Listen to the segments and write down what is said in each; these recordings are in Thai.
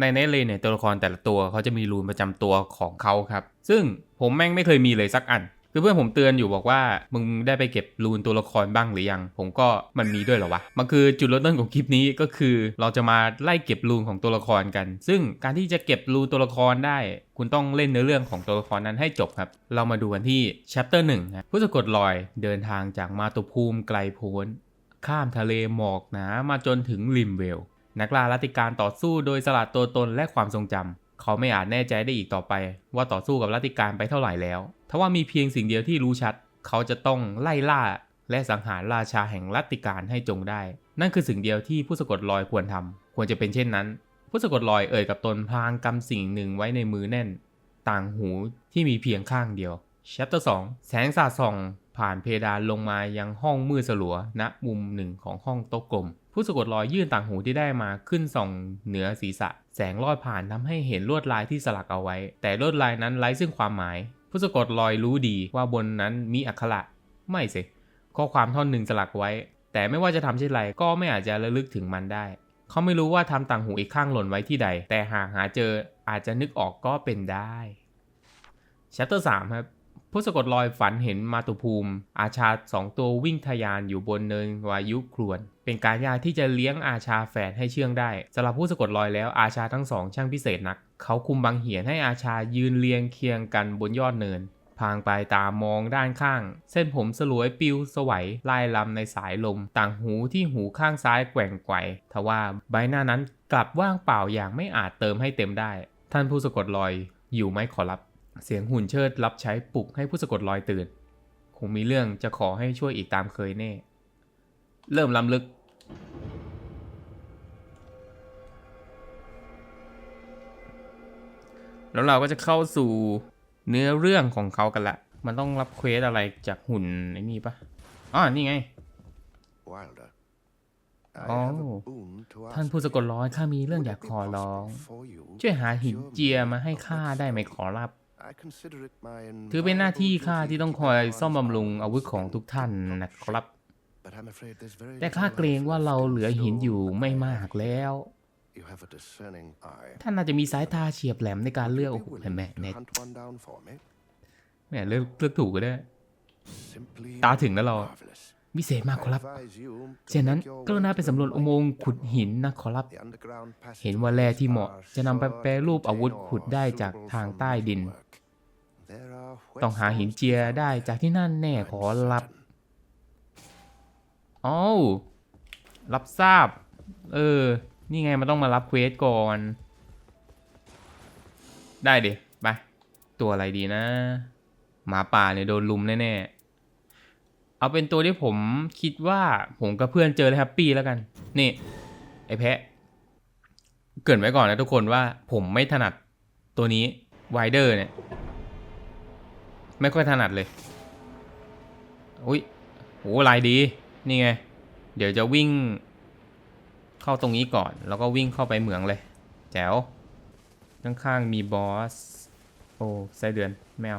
ในเนเลนเนี่ยตัวละครแต่ละตัวเขาจะมีรูนประจำตัวของเขาครับ ซึ่งผมแม่งไม่เคยมีเลยสักอัน คือเพื่อนผมเตือนอยู่บอกว่ามึงได้ไปเก็บรูนตัวละครบ้างหรือยัง ผมก็มันมีด้วยเหรอวะ มันคือจุดเริ่มต้นของคลิปนี้ก็คือ เราจะมาไล่เก็บรูนของตัวละครกัน ซึ่งการที่จะเก็บรูนตัวละครได้ คุณต้องเล่นเนื้อเรื่องของตัวละครนั้นให้จบครับ เรามาดูกันที่ chapter 1ครับผู้สะกดรอยเดินทางจากมาตุภูมิไกลโพ้นข้ามทะเลหมอกหนามาจนถึงริมเวล นักล่าลัติการต่อสู้โดยสลัดตัวตนและความทรงจำเขาไม่อาจแน่ใจได้อีกต่อไป ว่าต่อสู้กับลัติการไปเท่าไหร่แล้วทว่ามีเพียงสิ่งเดียวที่รู้ชัด เขาจะต้องไล่ล่า และสังหารราชาแห่งลัติการให้จงได้ นั่นคือสิ่งเดียวที่ผู้สะกดรอยควรทำควรจะเป็นเช่นนั้น ผู้สะกดรอยเอ่ยกับตนพลางกำสิ่งหนึ่งไว้ในมือแน่น ต่างหูที่มีเพียงข้างเดียว Chapter 2 แสงสาดส่องผ่านเพดานลงมายังห้องมืดสลัวณมุมหนึ่งของห้องโต๊ะกลม ผู้สะกดรอยยื่นต่างหูที่ได้มาขึ้นส่องเหนือศีรษะ แสงลอดผ่านทำให้เห็นลวดลายที่สลักเอาไว้ แต่ลวดลายนั้นไร้ซึ่งความหมาย ผู้สะกดรอยรู้ดีว่าบนนั้นมีอักขระไม่สิข้อความท่อนหนึ่งสลักไว้ แต่ไม่ว่าจะทำเช่นไรก็ไม่อาจจะระลึกถึงมันได้ เขาไม่รู้ว่าทำต่างหูอีกข้างหล่นไว้ที่ใด แต่หากหาเจออาจจะนึกออกก็เป็นได้ Chapter 3ครับ ผู้สะกดรอยฝันเห็นมาตุภูมิ อาชาสองตัววิ่งทะยานอยู่บนเนินวายุครวน เป็นการยากที่จะเลี้ยงอาชาแฝดให้เชื่องได้สำหรับผู้สะกดรอยแล้วอาชาทั้งสองช่างพิเศษนัก เขาคุมบังเหียนให้อาชายืนเรียงเคียงกันบนยอดเนิน พางปลายตามองด้านข้าง เส้นผมสลวยปิวสวัยไล่ลำในสายลม ต่างหูที่หูข้างซ้ายแกว่งไกวทว่าใบหน้านั้นกลับว่างเปล่าอย่างไม่อาจเติมให้เต็มได้ ท่านผู้สะกดรอยอยู่ไหมขอรับ เสียงหุ่นเชิดรับใช้ปลุกให้ผู้สะกดรอยตื่น คงมีเรื่องจะขอให้ช่วยอีกตามเคยแน่ เริ่มล้ำลึก แล้วเราก็จะเข้าสู่เนื้อเรื่องของเขากันละ มันต้องรับเควสอะไรจากหุ่นไอ้นี่ปะอ๋อนี่ไง Wilder. Oh. ท่านผู้สะกดร้อยข้ามีเรื่องอยากขอร้อง ช่วยหาหินเจียมาให้ข้าได้ไหมขอรับ ถือเป็นหน้าที่ข้าที่ต้องคอยซ่อมบำรุงอาวุธของทุกท่านนะครับ แต่ข้าเกรงว่าเราเหลือหินอยู่ไม่มากแล้ว ท่านน่าจะมีสายตาเฉียบแหลมในการเลือกโอ้โหแม่แม่แม่เลือกเลือกถูกก็ได้ ตาถึงแล้วเราวิเศษมากขอรับเช่นนั้นกรุณาไปสำรวจอุโมงค์ขุดหินนะขอรับ เห็นว่าแร่ที่เหมาะจะนำไปแปรรูปอาวุธขุดได้จากทางใต้ดิน ต้องหาหินเจียได้จากที่นั่นแน่ขอรับอ้าวรับทราบ เออ นี่ไงมันต้องมารับเควสก่อน ได้ดิ ไป ตัวอะไรดีนะ หมาป่าเนี่ยโดนลุมแน่ๆ เอาเป็นตัวที่ผมคิดว่าผมกับเพื่อนเจอแล้วแฮปปี้แล้วกัน นี่ ไอ้แพะ เกรินไว้ก่อนนะทุกคนว่าผมไม่ถนัดตัวนี้ไวเดอร์เนี่ย ไม่ค่อยถนัดเลย อุ้ยโหลายดี นี่ไง เดี๋ยวจะวิ่ง เข้าตรงนี้ก่อน แล้วก็วิ่งเข้าไปเหมืองเลย แจ๋ว ข้างๆมีบอส โอ้ไส้เดือนแมว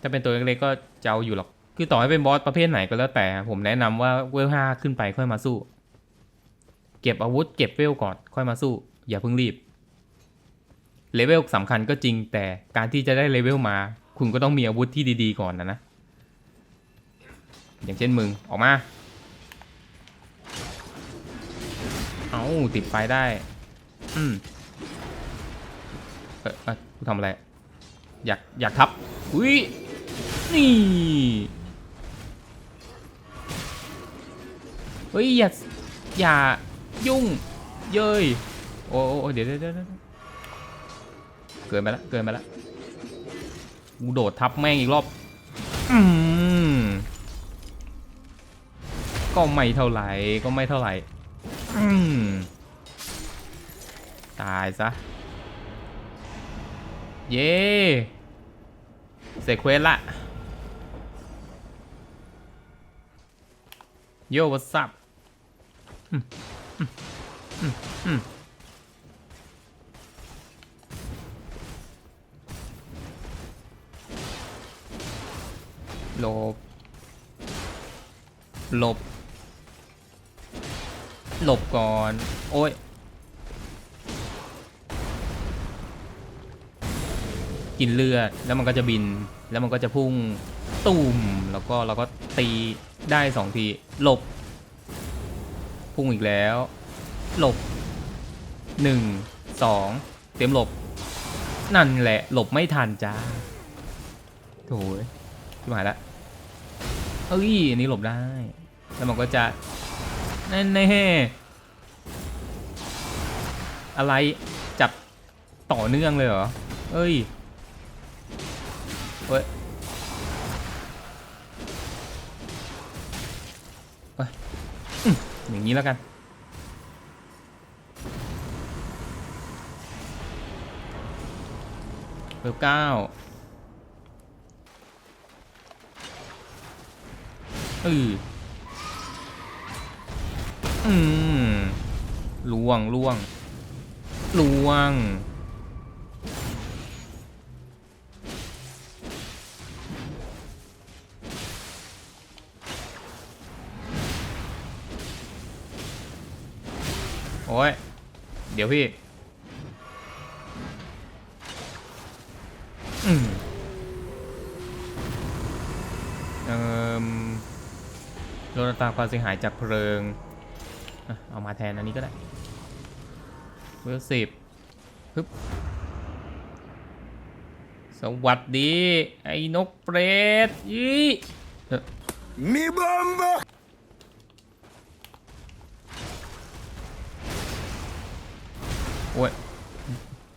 ถ้าเป็นตัวเล็กๆก็จะเอาอยู่หรอก คือต่อให้เป็นบอสประเภทไหนก็แล้วแต่ ผมแนะนำว่าเวลห้าขึ้นไปค่อยมาสู้ เก็บอาวุธ เก็บเวลก่อน ค่อยมาสู้ อย่าเพิ่งรีบ เลเวลสำคัญก็จริงแต่การที่จะได้เลเวลมา คุณก็ต้องมีอาวุธที่ดีๆก่อนนะนะ อย่างเช่นมึง ออกมา เอาติดไฟได้ อืม เออเอยกูทำอะไร อยาก อยากทับ อุ้ย นี่ เฮ้ย อย่า อย่ายุ่ง เย้ย โอ้โอ้เดี๋ยวเดี๋ยวเดี๋ยวเดี๋ยวเกินไปละ เกินไปละ กูโดดทับแม่งอีกรอบอืมก็ไม่เท่าไหร่ก็ไม่เท่าไหร่อืมตายซะ เย้เสร็จเควสละโย่วัสับ หลบ หลบ หลบก่อน โอ้ย กินเลือด แล้วมันก็จะบิน แล้วมันก็จะพุ่งตุ่ม แล้วก็เราก็ตีได้สองที หลบ พุ่งอีกแล้ว หลบหนึ่งสองเตรียมหลบ นั่นแหละ หลบไม่ทันจ้าโถ่ย ชิบหายละเอ้ยอันนี้หลบได้ แล้วมันก็จะแน่แน่ๆอะไรจับต่อเนื่องเลยเหรอ เอ้ยเฮ้ยอย่างนี้แล้วกัน เบอร์เก้า อออืมล่วงล่วงล่วง โอ้ย เดี๋ยวพี่ ลดอัตราความเสียหายจากเพลิงอะเอามาแทนอันนี้ก็ได้เวลสิบปึ๊บสวัสดี ไอ้นกเปรตยี่เอ่อ Mi bomba! โอ้ย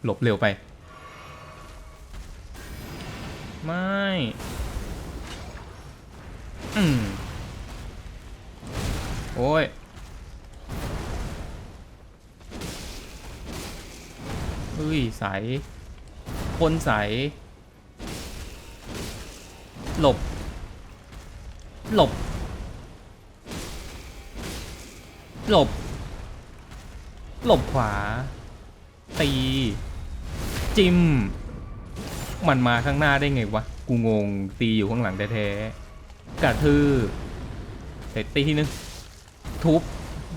หลบเร็วไป ไม่ อืม โอ้ย เฮ้ย ใส คนใส หลบ หลบ หลบ หลบขวา ตี จิมมันมาข้างหน้าได้ไงวะ กูงง ตีอยู่ข้างหลังแท้ๆกระทืบเสร็จตีทีนึง ทุบ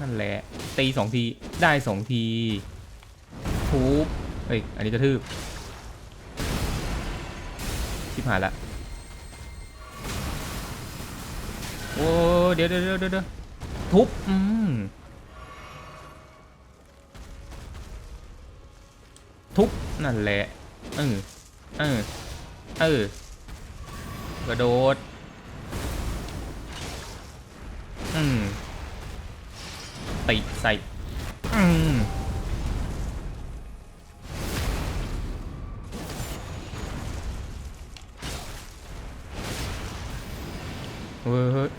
นั่นแหละ ตีสองที ได้สองที ทุบเฮ้ย อันนี้กระทืบชิบหายละ โอ้เดี๋ยวเดี๋ยวเดี๋ยวเดี๋ยวทุบ อืม ทุบ นั่นแหละ เออ เออ เออ กระโดด อืม ติใส่อืมเฮ้ย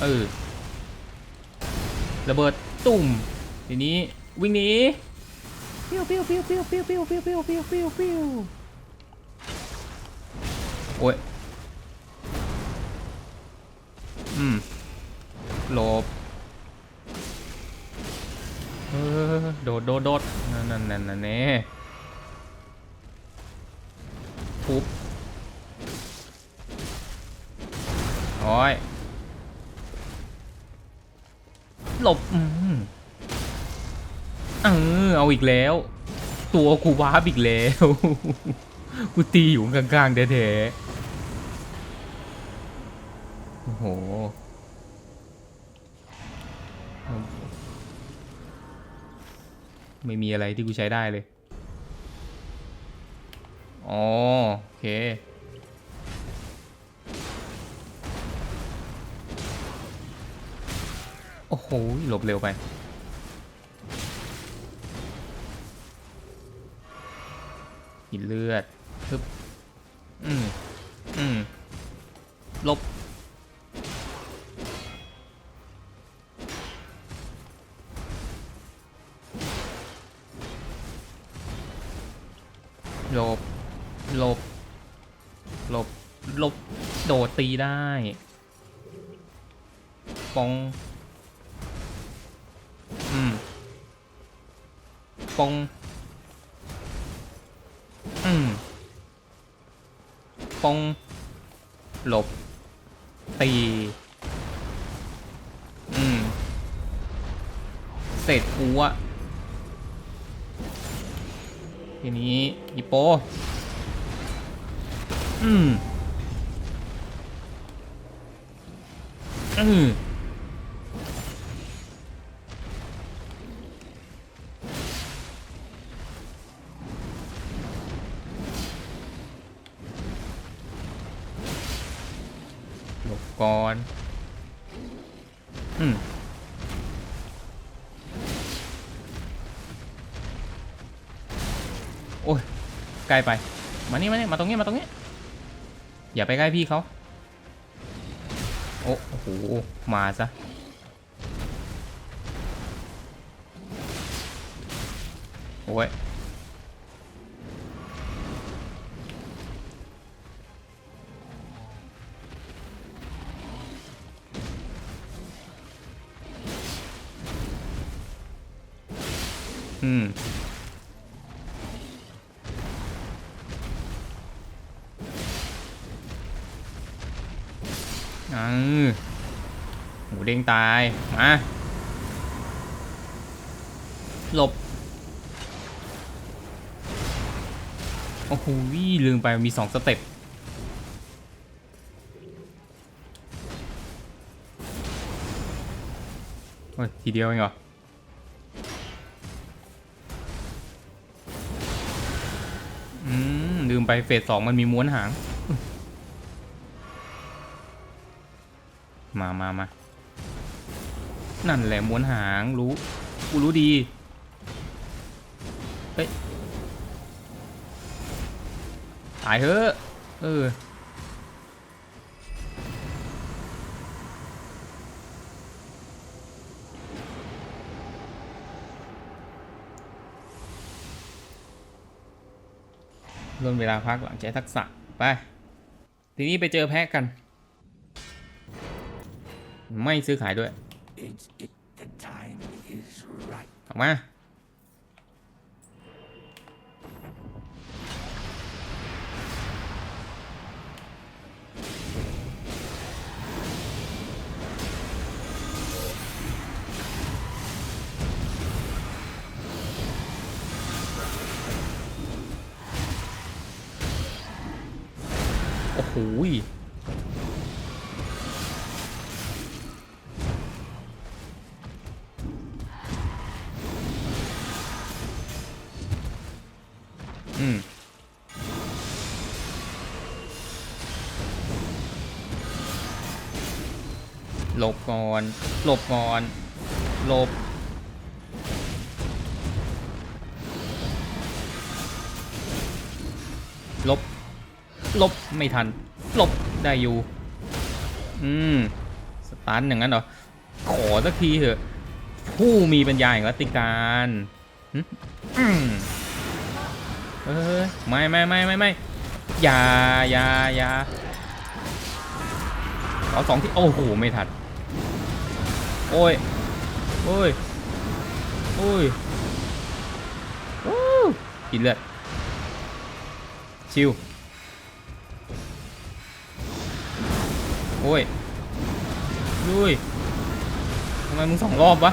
เออระเบิดตุ่มทีนี้วิ่งหนีปิ้วปิ้วปิ้วปิ้วปิ้วปิ้วปิ้วปิ้วปิ้วปิ้วปิ้วโอ้ย หลบเออโดดโดดโดดนั่นนั่นนั่นนั่นแน่ทุบโอ้ยหลบอืมเออเอาอีกแล้ว ตัวกูวาร์ปอีกแล้ว กูตีอยู่ข้างๆแท้ๆโอ้โห ไม่มีอะไรที่กูใช้ได้เลย อ๋อโอเค โอ้โหหลบเร็วไป กินเลือดปึ๊บอืม อืม ลบ หลบหลบโดดตีได้ปองอืมปองอืมปองหลบตีอืมเสร็จกูอะทีนี้อีโป อืมอืมหลบก่อนอืมโอ้ยใกลไป มานี่มานี่มาตรงนี้ มาตรงนี้ อย่าไปใกล้พี่เขาโอ้โห มาซะ โอ้ย อืม เด้งตาย มา หลบ โอ้โหลืมไปมีสองสเต็ปโอ้ยทีเดียวเองเหรออืมลืมไปเฟสสองมันมีม้วนหาง มามามา นั่นแหละม้วนหางรู้กูรู้ดีเฮ้ยตายเถอะเออลดเวลาพักหลังใช้ทักษะ ไป ทีนี้ไปเจอแพะกัน ไม่ซื้อขายด้วย It's it. The time is right. ออกมา โอ้โห อนหลบก่อนหลบลบลบไม่ทันลบได้อยู่ อืม สตันอย่างนั้นเหรอ ขอสักทีเถอะ ผู้มีปัญญาอย่างรัติการอืมเฮ้ยไม่ไม่ไม่ไม่ไม่อย่าอย่าอย่าขอสองที่ โอ้โห ไม่ทัน โอ้ย โอ้ย โอ้ยโอ้กินเลือดชิว โอ้ยลุยทำไมมึงสองรอบวะ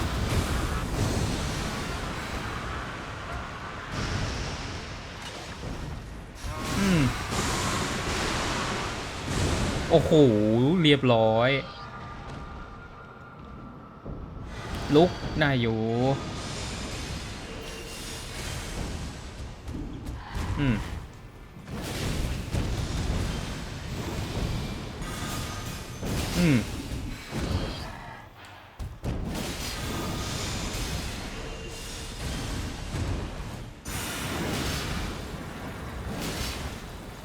อืมโอ้โห เรียบร้อย ลุกน่าอยู่ อืม อืม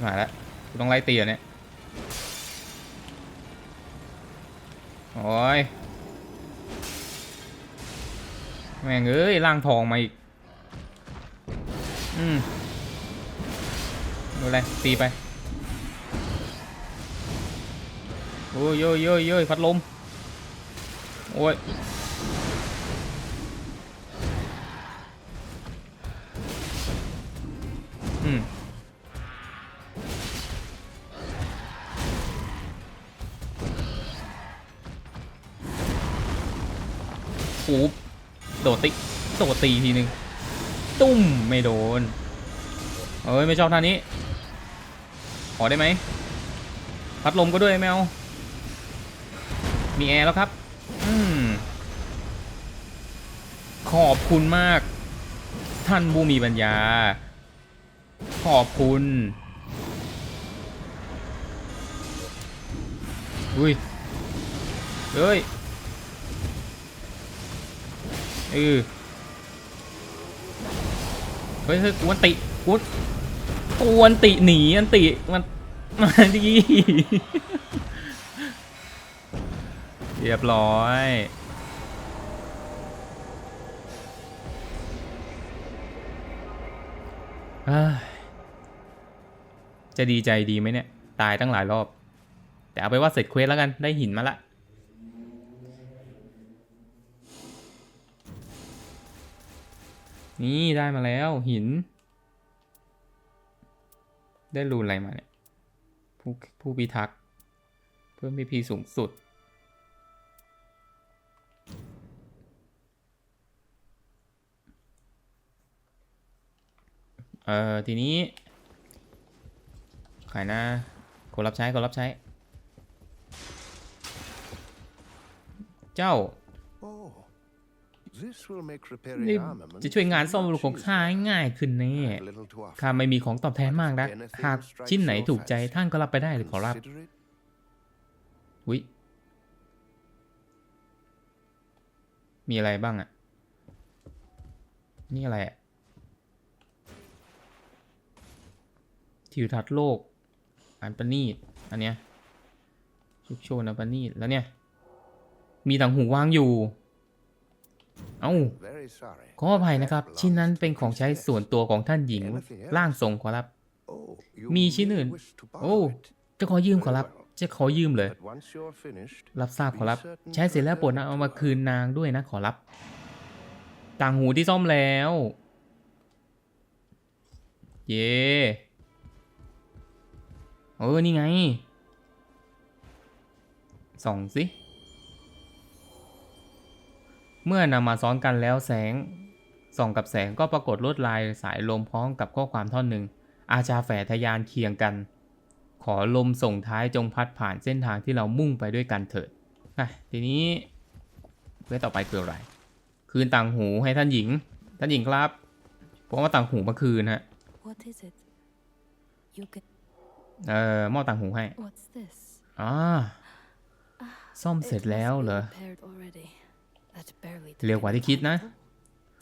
มาแล้วต้องไล่ตีอะเนี่ย โอ้ย แม่งเอ้ยร่างทองมาอีก อืมดูอะไรตีไป โอ้ยโยยโยยโยพัดลม โอ้ย โดดติโดดตีทีนึง ตุ้มไม่โดน เอ้ย ไม่ชอบท่านี้ ขอได้ไหม พัดลมก็ด้วยแมว มีแอร์แล้วครับ อืม ขอบคุณมาก ท่านผู้มีปัญญา ขอบคุณ อุ้ยเอ้ยเออ เฮ้ยเฮ้ยกวนติกวนกวนติหนีอันติมันมาดีเรียบร้อยเอ้ยจะดีใจดีไหมเนี่ย ตายตั้งหลายรอบ แต่เอาไปว่าเสร็จเควสแล้วกันได้หินมาละ นี่ได้มาแล้วหิน ได้รูนอะไรมาเนี่ยผู้ผู้พิทักษ์เพิ่มพีพีสูงสุด เอ่อ ทีนี้ขายหน้าคนรับใช้คนรับใช้ เจ้า จะช่วยงานซ่อมบำรุงของข้าให้ง่ายขึ้นแน่ a little too often. ข้าไม่มีของตอบแทนมากนะหากชิ้นไหนถูกใจท่านก็รับไปได้เลยขอรับ Consider it. วิมีอะไรบ้างอะนี่อะไรอะทิวทัศน์โลก อันประณีตอันเนี้ยชุกโชนอันประณีตแล้วเนี่ย มีต่างหูวางอยู่ เอ้าขออภัยนะครับ ชิ้นนั้นเป็นของใช้ส่วนตัวของท่านหญิงร่างทรงขอรับ มีชิ้นอื่น โอ้ จะขอยืมขอรับ จะขอยืมเลย รับทราบขอรับ ใช้เสร็จแล้วโปรดนะเอามาคืนนางด้วยนะขอรับ ต่างหูที่ซ่อมแล้ว เย่เออ นี่ไง ส่องสิ เมื่อนำมาซ้อนกันแล้วแสงส่องกับแสงก็ปรากฏลวดลายสายลมพร้อมกับข้อความท่อนหนึ่ง อาจาแฝทะยานเคียงกัน ขอลมส่งท้ายจงพัดผ่านเส้นทางที่เรามุ่งไปด้วยกันเถิดอะทีนี้เรื่องต่อไปคืออะไร คืนต่างหูให้ท่านหญิง ท่านหญิงครับผมเอาต่างหูมาคืนฮะ What is it? You can. เอ่อมอบต่างหูให้ What's this? อ่าซ่อม It เสร็จแล้ว must be เหรอ เร็วกว่าที่คิดนะ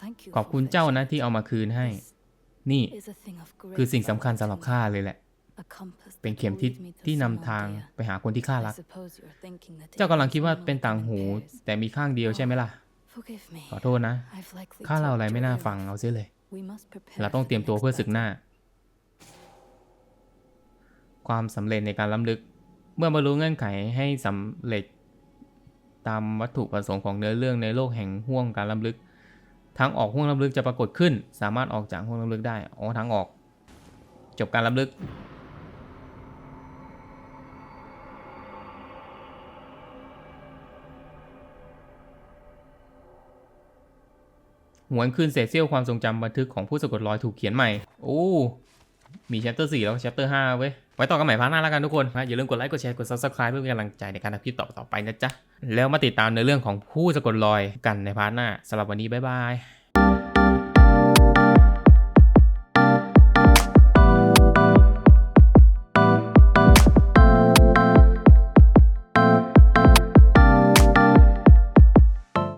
Thank you ขอบคุณ for เจ้า this. นะที่เอามาคืนให้ This นี่ is a thing of great คือสิ่งสำคัญ value สำหรับ to ข้า me. เลยแหละ A compass เป็น that เข็ม will ทิศ lead me to ที่นำ Simon ทาง Dia. ไปหาคนที่ข้ารั I ก suppose you're thinking that เจ้ากำลังคิดว่า it was เป็นต่าง only หู in pairs. แต่มีข้างเดียวใช่ไหมล่ะ Forgive me. ขอโทษนะ I've likely ข้าเล่าอะไร talked ไม่น่า too ฟัง early. เอาเสียเลย We must prepare เราต้อง for เตรียม the ตัว next เพื่อศึกห battle. น้า ความสำเร็จในการล้ำลึก เมื่อบรรลุเงื่อนไขให้สำเร็จ ตามวัตถุประสงค์ของเนื้อเรื่องในโลกแห่งห่วงการล้ำลึก ทางออกห่วงล้ำลึกจะปรากฏขึ้น สามารถออกจากห่วงล้ำลึกได้ อ๋อทางออก จบการล้ำลึก หวนคืนเศษเสี้ยวความทรงจำบันทึกของผู้สะกดรอยถูกเขียนใหม่ โอ้ มี chapter 4แล้ว chapter 5เว้ย ไว้ต่อกันใหม่พาร์ทหน้าแล้วกันทุกคนนะอย่าลืมกดไลค์กดแชร์กด subscribe เพื่อเป็นกำลังใจในการทำคลิปต่อไปนะจ๊ะแล้วมาติดตามในเรื่องของผู้สะกดรอยกันในพาร์ทหน้าสำหรับวันนี้บ๊ายบาย